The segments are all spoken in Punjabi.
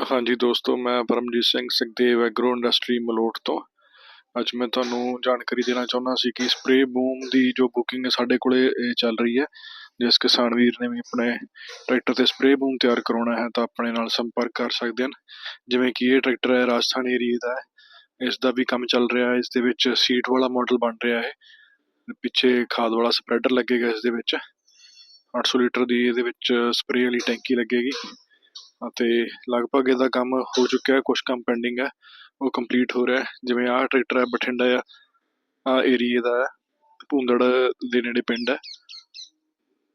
ਹਾਂਜੀ ਦੋਸਤੋ, ਮੈਂ ਪਰਮਜੀਤ ਸਿੰਘ ਸੁਖਦੇਵ ਐਗਰੋ ਇੰਡਸਟਰੀ ਮਲੋਟ ਤੋਂ। ਅੱਜ ਮੈਂ ਤੁਹਾਨੂੰ ਜਾਣਕਾਰੀ ਦੇਣਾ ਚਾਹੁੰਦਾ ਸੀ ਕਿ ਸਪਰੇ ਬੂਮ ਦੀ ਜੋ ਬੁਕਿੰਗ ਸਾਡੇ ਕੋਲੇ, ਇਹ ਚੱਲ ਰਹੀ ਹੈ। ਜਿਸ ਕਿਸਾਨ ਵੀਰ ਨੇ ਵੀ ਆਪਣੇ ਟਰੈਕਟਰ ਤੇ ਸਪਰੇ ਬੂਮ ਤਿਆਰ ਕਰਾਉਣਾ ਹੈ, ਤਾਂ ਆਪਣੇ ਨਾਲ ਸੰਪਰਕ ਕਰ ਸਕਦੇ ਹਨ। ਜਿਵੇਂ ਕਿ ਇਹ ਟਰੈਕਟਰ ਹੈ ਰਾਜਸਥਾਨ ਏਰੀਏ ਦਾ ਹੈ। ਇਸ ਦਾ ਵੀ ਕੰਮ ਚੱਲ ਰਿਹਾ ਹੈ। ਇਸ ਦੇ ਵਿੱਚ ਸੀਟ ਵਾਲਾ ਮਾਡਲ ਬਣ ਰਿਹਾ ਹੈ। ਪਿੱਛੇ ਖਾਦ ਵਾਲਾ ਸਪਰੈਡਰ ਲੱਗੇਗਾ ਇਸ ਦੇ ਵਿੱਚ। 800 ਲੀਟਰ ਦੀ ਇਹਦੇ ਵਿੱਚ ਸਪਰੇ ਵਾਲੀ ਟੈਂਕੀ ਲੱਗੇਗੀ। ਅਤੇ ਲਗਭਗ ਇਹਦਾ ਕੰਮ ਹੋ ਚੁੱਕਿਆ ਹੈ ਕੁਝ ਕੰਮ ਪੈਂਡਿੰਗ ਹੈ, ਉਹ ਕੰਪਲੀਟ ਹੋ ਰਿਹਾ ਜਿਵੇਂ ਆਹ ਟਰੈਕਟਰ ਹੈ, ਬਠਿੰਡਾ ਆ ਆ ਏਰੀਏ ਦਾ ਹੈ, ਭੂੰਦੜ ਦੇ ਨੇੜੇ ਪਿੰਡ ਹੈ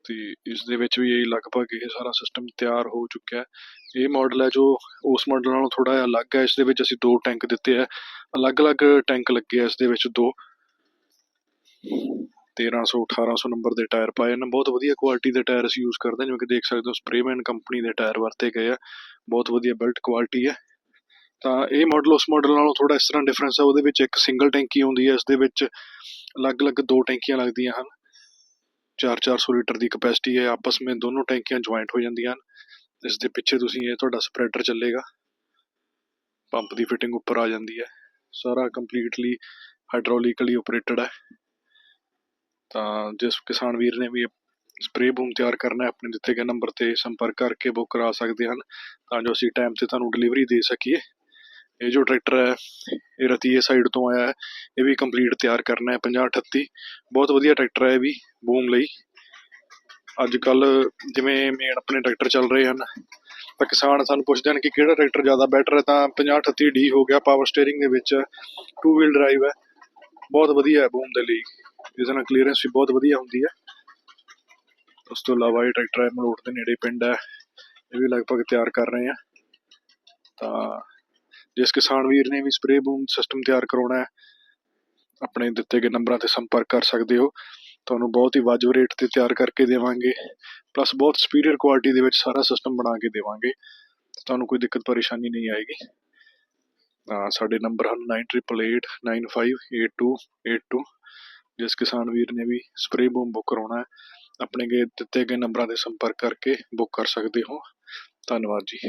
ਤੇ ਇਸ ਦੇ ਵਿੱਚ ਵੀ ਇਹ ਲਗਭਗ ਇਹ ਸਾਰਾ ਸਿਸਟਮ ਤਿਆਰ ਹੋ ਚੁੱਕਿਆ ਹੈ। ਇਹ ਮਾਡਲ ਹੈ ਜੋ ਉਸ ਮਾਡਲ ਨਾਲੋਂ ਥੋੜਾ ਜਿਹਾ ਅਲੱਗ ਹੈ, ਇਸ ਦੇ ਵਿੱਚ ਅਸੀਂ ਦੋ ਟੈਂਕ ਦਿੱਤੇ ਆ ਅਲੱਗ-ਅਲੱਗ ਟੈਂਕ ਲੱਗੇ ਆ ਇਸ ਦੇ ਵਿੱਚ ਦੋ। 1300 1800 ਨੰਬਰ ਦੇ ਟਾਇਰ ਪਾਏ ਨੇ। ਬਹੁਤ ਵਧੀਆ ਕੁਆਲਿਟੀ ਦੇ ਟਾਇਰ ਅਸੀਂ ਯੂਜ਼ ਕਰਦੇ ਹਾਂ ਜਿਵੇਂ ਕਿ ਦੇਖ ਸਕਦੇ ਹੋ ਸਪਰੇਮੈਨ ਕੰਪਨੀ ਦੇ ਟਾਇਰ ਵਰਤੇ ਗਏ ਆ। ਬਹੁਤ ਵਧੀਆ ਬਿਲਟ ਕੁਆਲਿਟੀ ਹੈ। ਤਾਂ ਇਹ ਮਾਡਲ ਉਸ ਮਾਡਲ ਨਾਲੋਂ ਥੋੜਾ ਇਸ ਤਰ੍ਹਾਂ ਡਿਫਰੈਂਸ ਹੈ ਉਹਦੇ ਵਿੱਚ ਇੱਕ ਸਿੰਗਲ ਟੈਂਕੀ ਆਉਂਦੀ ਹੈ। ਇਸ ਦੇ ਵਿੱਚ ਅਲੱਗ-ਅਲੱਗ ਦੋ ਟੈਂਕੀਆਂ ਲੱਗਦੀਆਂ ਹਨ। 4-400 ਲੀਟਰ ਦੀ ਕਪੈਸਿਟੀ ਹੈ। ਆਪਸ ਵਿੱਚ ਦੋਨੋਂ ਟੈਂਕੀਆਂ ਜੁਆਇੰਟ ਹੋ ਜਾਂਦੀਆਂ ਹਨ। ਇਸ ਦੇ ਪਿੱਛੇ ਤੁਸੀਂ ਇਹ ਤੁਹਾਡਾ ਸਪਰੈਡਰ ਚੱਲੇਗਾ। ਪੰਪ ਦੀ ਫਿਟਿੰਗ ਉੱਪਰ ਆ ਜਾਂਦੀ ਹੈ। ਸਾਰਾ ਕੰਪਲੀਟਲੀ ਹਾਈਡ੍ਰੋਲਿਕਲੀ ਆਪਰੇਟਡ ਹੈ। ਤਾਂ ਜਿਸ ਕਿਸਾਨ ਵੀਰ ਨੇ ਵੀ ਸਪਰੇ ਬੂਮ ਤਿਆਰ ਕਰਨਾ ਹੈ, ਆਪਣੇ ਦਿੱਤੇ ਗਏ ਨੰਬਰ ਤੇ ਸੰਪਰਕ ਕਰਕੇ ਬੁੱਕ ਕਰਾ ਸਕਦੇ ਹਨ, ਤਾਂ ਜੋ ਅਸੀਂ ਟਾਈਮ ਤੇ ਤੁਹਾਨੂੰ ਡਿਲੀਵਰੀ ਦੇ ਸਕੀਏ। ਇਹ ਜੋ ਟਰੈਕਟਰ ਹੈ, ਇਹ ਰਤੀਏ ਸਾਈਡ ਤੋਂ ਆਇਆ ਹੈ, ਇਹ ਵੀ ਕੰਪਲੀਟ ਤਿਆਰ ਕਰਨਾ ਹੈ 50 38 ਬਹੁਤ ਵਧੀਆ ਟਰੈਕਟਰ ਹੈ ਇਹ ਵੀ ਬੂਮ ਲਈ। ਅੱਜ ਕੱਲ ਜਿਵੇਂ ਮੇਨ ਆਪਣੇ ਟਰੈਕਟਰ ਚੱਲ ਰਹੇ ਹਨ, ਤਾਂ ਕਿਸਾਨ ਸਾਨੂੰ ਪੁੱਛਦੇ ਹਨ ਕਿ ਕਿਹੜਾ ਟਰੈਕਟਰ ਜ਼ਿਆਦਾ ਬੈਟਰ ਹੈ, ਤਾਂ 50 38 ਡੀ ਹੋ ਗਿਆ ਪਾਵਰ ਸਟੀਅਰਿੰਗ ਦੇ ਵਿੱਚ ਟੂ ਵੀਲ ਡਰਾਈਵ ਹੈ। ਬਹੁਤ ਵਧੀਆ ਹੈ ਬੂਮ ਦੇ ਲਈ। ਇਹਦੇ ਨਾਲ ਕਲੀਅਰੈਂਸ ਵੀ ਬਹੁਤ ਵਧੀਆ ਹੁੰਦੀ ਹੈ। ਉਸ ਤੋਂ ਇਲਾਵਾ ਇਹ ਟਰੈਕਟਰ ਹੈ, ਮਲੋਟ ਦੇ ਨੇੜੇ ਪਿੰਡ ਹੈ। ਇਹ ਵੀ ਲਗਭਗ ਤਿਆਰ ਕਰ ਰਹੇ ਆ ਤਾਂ ਜਿਸ ਕਿਸਾਨ ਵੀਰ ਨੇ ਵੀ ਸਪਰੇ ਬੂਮ ਸਿਸਟਮ ਤਿਆਰ ਕਰਾਉਣਾ ਹੈ, ਆਪਣੇ ਦਿੱਤੇ ਗਏ ਨੰਬਰਾਂ ਤੇ ਸੰਪਰਕ ਕਰ ਸਕਦੇ ਹੋ। ਤੁਹਾਨੂੰ ਬਹੁਤ ਹੀ ਵਾਜਬ ਰੇਟ ਤੇ ਤਿਆਰ ਕਰਕੇ ਦੇਵਾਂਗੇ। ਪਲੱਸ ਬਹੁਤ ਸੁਪੀਰੀਅਰ ਕੁਆਲਿਟੀ ਦੇ ਵਿੱਚ ਸਾਰਾ ਸਿਸਟਮ ਬਣਾ ਕੇ ਦੇਵਾਂਗੇ। ਤੁਹਾਨੂੰ ਕੋਈ ਦਿੱਕਤ ਪਰੇਸ਼ਾਨੀ ਨਹੀਂ ਆਏਗੀ। ਤਾਂ ਸਾਡੇ ਨੰਬਰ ਹਨ 9888958282 ਜਿਸ ਕਿਸਾਨ ਵੀਰ ਨੇ ਵੀ ਸਪਰੇ ਬੂਮ ਬੁੱਕ ਕਰਾਉਣਾ ਹੈ, ਆਪਣੇ ਗਏ ਦਿੱਤੇ ਗਏ ਨੰਬਰਾਂ ਤੇ ਸੰਪਰਕ ਕਰਕੇ ਬੁੱਕ ਕਰ ਸਕਦੇ ਹੋ। ਧੰਨਵਾਦ ਜੀ।